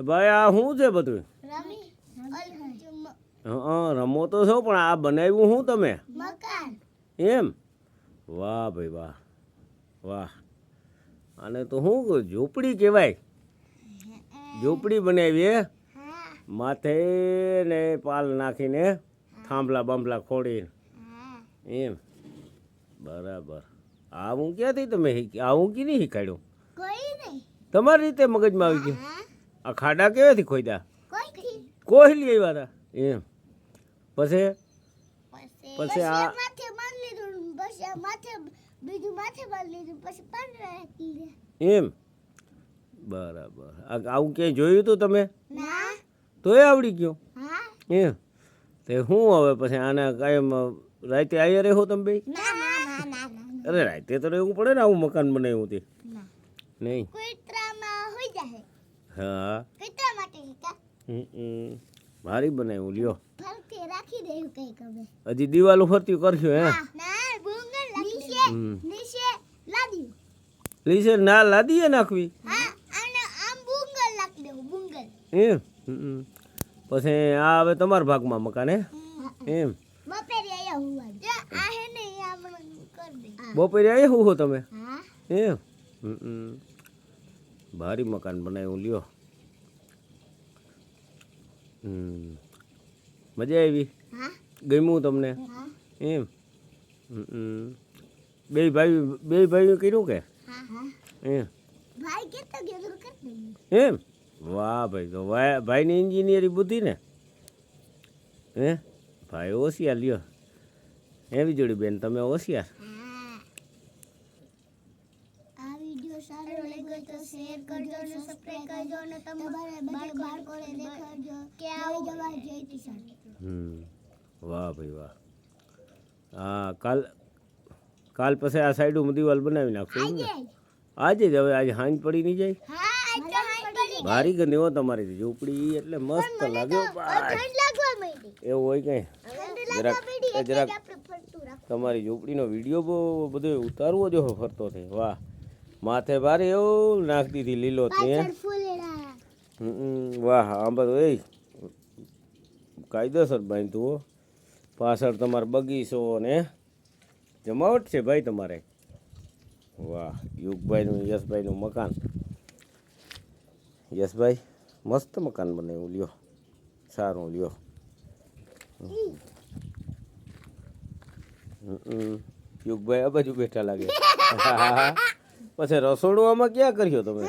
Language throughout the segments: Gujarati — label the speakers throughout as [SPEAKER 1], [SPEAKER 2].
[SPEAKER 1] ભાઈ આ શું છે બધું?
[SPEAKER 2] રમી. અલ-
[SPEAKER 1] હા રમો તો છો પણ આ બનાવ્યું શું તમે? એમ? વાહ ભાઈ વાહ. વાહ. આને તો શું ઝૂંપડી કહેવાય. ઝૂંપડી બનાવી હે
[SPEAKER 2] હા
[SPEAKER 1] માથે ને પાલ નાખીને થાંભલા બાંભલા ખોડીને એમ? બરાબર. આ હું ક્યાંથી તમે આવું આ હું કીની શીખાડ્યું? તમારી રીતે મગજમાં આવી ગયું? આ ખાડા કેવાથી ખોદ્યા કોહલી આવ્યા હતા એમ. પછી?
[SPEAKER 2] પછી
[SPEAKER 1] આ- એમ? બરાબર. આ આવું ક્યાંય જોયું હતું તમે?
[SPEAKER 2] તો
[SPEAKER 1] તોય આવડી ગયો?
[SPEAKER 2] હા.
[SPEAKER 1] એમ. તે શું હવે પછી આને કાયમ રાતે આવી રહ્યો તમે બે? અરે રાતે તો રહેવું પડે ને આવું મકાન બનાવ્યું તે. નહીં. હા
[SPEAKER 2] કુતરા માટે હિકા
[SPEAKER 1] હમ, હમ. ભારી બનાવ્યું લ્યો
[SPEAKER 2] ફરતી રાખી દેવું કઈ કમે
[SPEAKER 1] હજી દિવાલ ફરતી કરશું હે
[SPEAKER 2] ના ભૂંગળ નીચે
[SPEAKER 1] હમ.
[SPEAKER 2] નીચે લાદી
[SPEAKER 1] લીસે ના લાદીએ નાખવી
[SPEAKER 2] હા અને આમ ભૂંગળ નાખી દેવું ભૂંગળ
[SPEAKER 1] એમ હમ, હમ. પછી આ હવે તમારા ભાગમાં મકાન હે એમ
[SPEAKER 2] બપેરી આયા હુવા જો આ હે ને એ આપણે કર દે
[SPEAKER 1] બપોરે આવી શું હો તમે
[SPEAKER 2] હા
[SPEAKER 1] એમ હમ, હમ. ભારી મકાન બનાવ્યું લ્યો. મજા આવી?
[SPEAKER 2] હા.
[SPEAKER 1] ગમ્યું તમને? એમ. બે ભાઈ બે ભાઈઓ કર્યું કે? એમ? વાહ ભાઈ તો ભાઈની એન્જિનિયરિંગ બુદ્ધિ ને. હે? ભાઈ હોશિયાર લ્યો. એવી જોડી બેન તમે હોશિયાર
[SPEAKER 2] હા આ વિડિયો સારો લાગ્યો તો શેર કરજો અને સબસ્ક્રાઇબ કરજો અને તમારા બધા બાળકોને દેખાડજો. કે આવું જવા જય કિસાન.
[SPEAKER 1] હમ. વાહ ભાઈ વાહ. હા કાલ કાલ પછી આ સાઈડમાં દિવાલ બનાવી નાખશું આજે જ હવે આજે હાંજ પડી નહીં જાય?
[SPEAKER 2] હા
[SPEAKER 1] ભારી ગંદી હો તમારી ઝૂંપડી એટલે મસ્ત લાગ્યો એવું હોય કઈ? જરાક જરાક તમારી ઝૂંપડીનો વીડિયો બહુ બધો ઉતારવો જો ફરતો થઈ વાહ. માથે ભારે એવું નાખ દીધી લીલો તે.
[SPEAKER 2] પાછળ ફૂલેડા.
[SPEAKER 1] વાહ આંબર એ કાયદેસર બાંધતું હો. પાછળ તમારો બગીચો ને જમાવટ છે ભાઈ તમારે. વાહ યુગભાઈનું યશભાઈનું મકાન. યશભાઈ મસ્ત મકાન બનાવ્યું લ્યો. સારું લ્યો. યુગભાઈ આ બાજુ બેઠા લાગે. પછી રસોડું આમાં ક્યાં કર્યો તમે?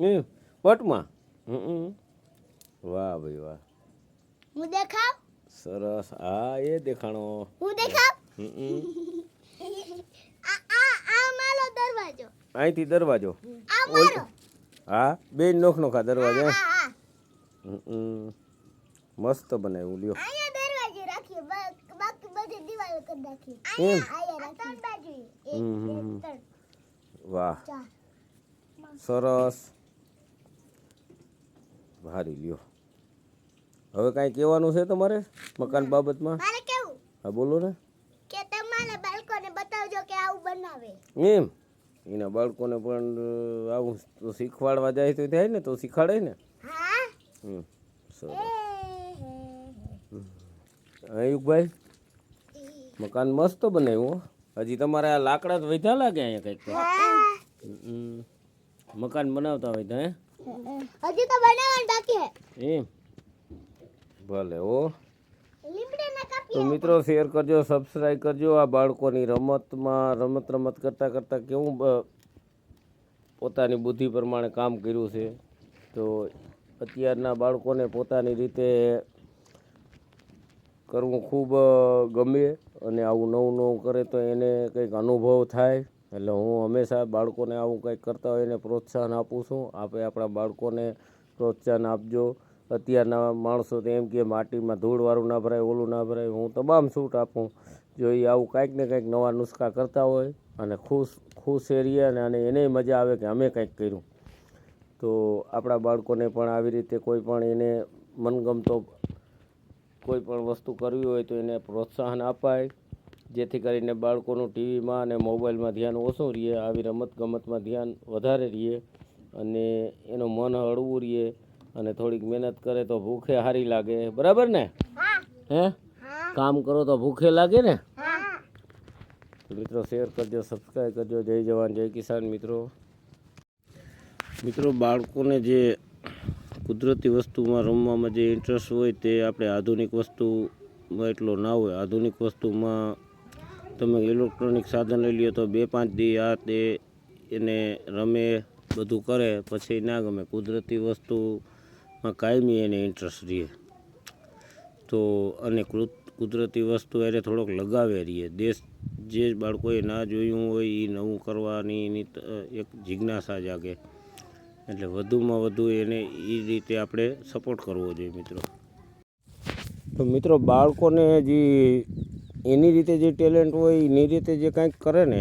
[SPEAKER 1] હે? પટમાં? વાહ ભાઈ વાહ.
[SPEAKER 2] હું દેખાવ?
[SPEAKER 1] સરસ. હા એ દેખાણો.
[SPEAKER 2] હું દેખાવ?
[SPEAKER 1] અહીંથી દરવાજો. હા બે નોખ નોખા દરવાજા મસ્ત બનાવ્યું લ્યો. એમ? વાહ. સરસ. ભારી લ્યો. હવે કાંઈ કહેવાનું છે તમારે મકાન બાબતમાં?
[SPEAKER 2] મારે કેવું?
[SPEAKER 1] હા બોલો ને.
[SPEAKER 2] કે તમારા બાળકોને બતાવજો કે આવું બનાવે.
[SPEAKER 1] એમ? એના બાળકોને પણ આવું તો શીખવાડવા જાય તો થાય ને તો શીખવાડે ને.
[SPEAKER 2] હા?
[SPEAKER 1] હમ સરસ.
[SPEAKER 2] એ
[SPEAKER 1] મકાન મસ્ત બનાવ્યું હો. હજી તમારે આ લાકડા તો વધ્યા લાગે અહીંયા કંઈક મકાન બનાવતા હોય તો હે?
[SPEAKER 2] હજી તો બનાવવાનું બાકી હે.
[SPEAKER 1] એમ. ભલે
[SPEAKER 2] કાપી
[SPEAKER 1] તો મિત્રો શેર કરજો સબસ્ક્રાઈબ કરજો. આ બાળકોની રમતમાં રમત રમત કરતાં કરતાં કેવું પોતાની બુદ્ધિ પ્રમાણે કામ કર્યું છે. તો અત્યારના બાળકોને પોતાની રીતે કરવું ખૂબ ગમે અને આવું નવું નવું કરે તો એને કંઈક અનુભવ થાય. એટલે હું હંમેશા બાળકોને આવું કંઈક કરતા હોય એને પ્રોત્સાહન આપું છું. આપણે આપણા બાળકોને પ્રોત્સાહન આપજો. અત્યારના માણસો તો એમ કે માટીમાં ધૂળવાળું ના ભરાય, ઓલું ના ભરાય. હું તમામ છૂટ આપું. જો એ આવું કાંઈક ને કંઈક નવા નુસ્ખા કરતા હોય અને ખુશ ખુશ એરીએ અને અને એને મજા આવે કે અમે કંઈક કર્યું. તો આપણા બાળકોને પણ આવી રીતે કોઈ પણ એને મનગમતો કોઈ પણ વસ્તુ કરવી હોય તો એને પ્રોત્સાહન અપાય. જેથી કરીને બાળકોનું ટીવીમાં અને મોબાઈલમાં ધ્યાન ઓછું રહે, આવી રમત ગમતમાં ધ્યાન વધારે રહીએ અને એનું મન હળવું રહે અને થોડીક મહેનત કરે તો ભૂખે સારી લાગે. બરાબર ને? હે? કામ કરો તો ભૂખે લાગે ને? મિત્રો, શેર કરજો સબસ્ક્રાઈબ કરજો. જય જવાન, જય કિસાન મિત્રો. મિત્રો, બાળકોને જે કુદરતી વસ્તુમાં રમવામાં જે ઇન્ટરેસ્ટ હોય તે આપણે આધુનિક વસ્તુમાં એટલો ના હોય. આધુનિક વસ્તુમાં તમે ઇલેક્ટ્રોનિક સાધન લઈ લ્યો તો બે પાંચ દી આ તે એને રમે, બધું કરે, પછી ના ગમે. કુદરતી વસ્તુમાં કાયમી એને ઇન્ટરેસ્ટ રહે. તો અને કુદરતી વસ્તુ એને થોડોક લગાવે રહીએ દેશ, જે બાળકોએ ના જોયું હોય એ નવું કરવાની એની એક જિજ્ઞાસા જાગે. એટલે વધુમાં વધુ એને એ રીતે આપણે સપોર્ટ કરવો જોઈએ મિત્રો. તો મિત્રો, બાળકોને જે એની રીતે જે ટેલેન્ટ હોય, એની રીતે જે કાંઈક કરે ને,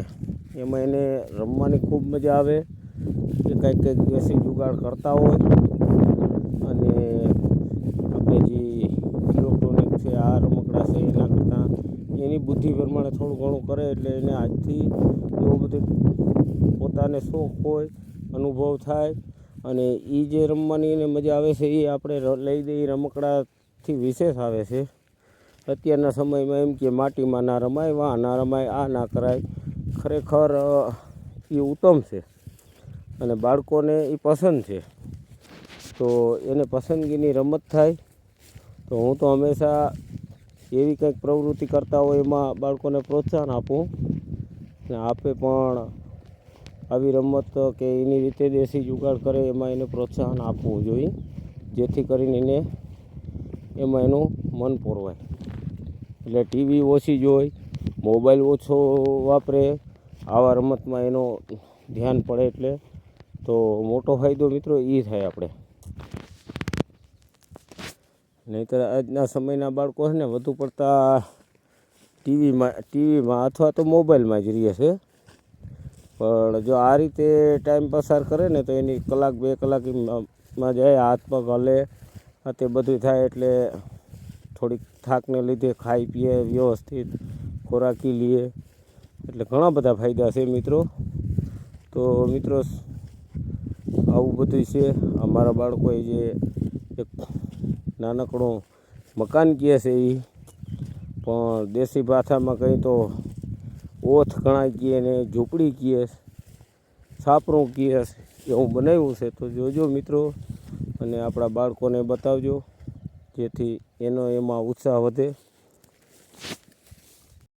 [SPEAKER 1] એમાં એને રમવાની ખૂબ મજા આવે. એ કાંઈક કંઈક દેશી જુગાડ કરતા હોય. અને આપણે જે ઇલેક્ટ્રોનિક છે, આ રમકડા છે, એના કરતાં એની બુદ્ધિ પ્રમાણે થોડું ઘણું કરે એટલે એને આજથી એવું બધું પોતાને શોખ હોય, અનુભવ થાય. અને એ જે રમવાની એને મજા આવે છે એ આપણે લઈ દઈએ રમકડાથી વિશેષ આવે છે. અત્યારના સમયમાં એમ કે માટીમાં ના રમાય વાહ ના રમાય, આ ના કરાય. ખરેખર એ ઉત્તમ છે અને બાળકોને એ પસંદ છે. તો એને પસંદગીની રમત થાય. તો હું તો હંમેશા એવી કંઈક પ્રવૃત્તિ કરતા હોય એમાં બાળકોને પ્રોત્સાહન આપું. અને આપે પણ આવી રમત કે એની રીતે દેશી જુગાડ કરે એમાં એને પ્રોત્સાહન આપવું જોઈએ. જેથી કરીને એને એમાં એનું મન પોરવાય. એટલે ટીવી ઓછી જોઈ મોબાઈલ ઓછો વાપરે, આવા રમતમાં એનો ધ્યાન પડે એટલે તો મોટો ફાયદો મિત્રો એ થાય આપણે. નહીંતર આજના સમયના બાળકો છે ને, વધુ પડતા ટીવીમાં ટીવીમાં અથવા તો મોબાઈલમાં જ રહે છે. પણ જો આ રીતે ટાઈમ પસાર કરે ને તો એની કલાક બે કલાકમાં જાય, હાથ પગ હલે તે બધું થાય એટલે થોડીક થાકને લીધે ખાઈ પીએ, વ્યવસ્થિત ખોરાકી લઈએ એટલે ઘણા બધા ફાયદા છે મિત્રો. તો મિત્રો આવું બધું છે. અમારા બાળકોએ જે એક નાનકડું મકાન કહે છે એ પણ દેશી ભાષામાં કંઈ તો ઓથ ગણાય કહે ને ઝૂંપડી કીએ છાપરું કીએ એવું બનાવ્યું છે. તો જોજો મિત્રો અને આપણા બાળકોને બતાવજો, જેથી એનો એમાં ઉત્સાહ વધે.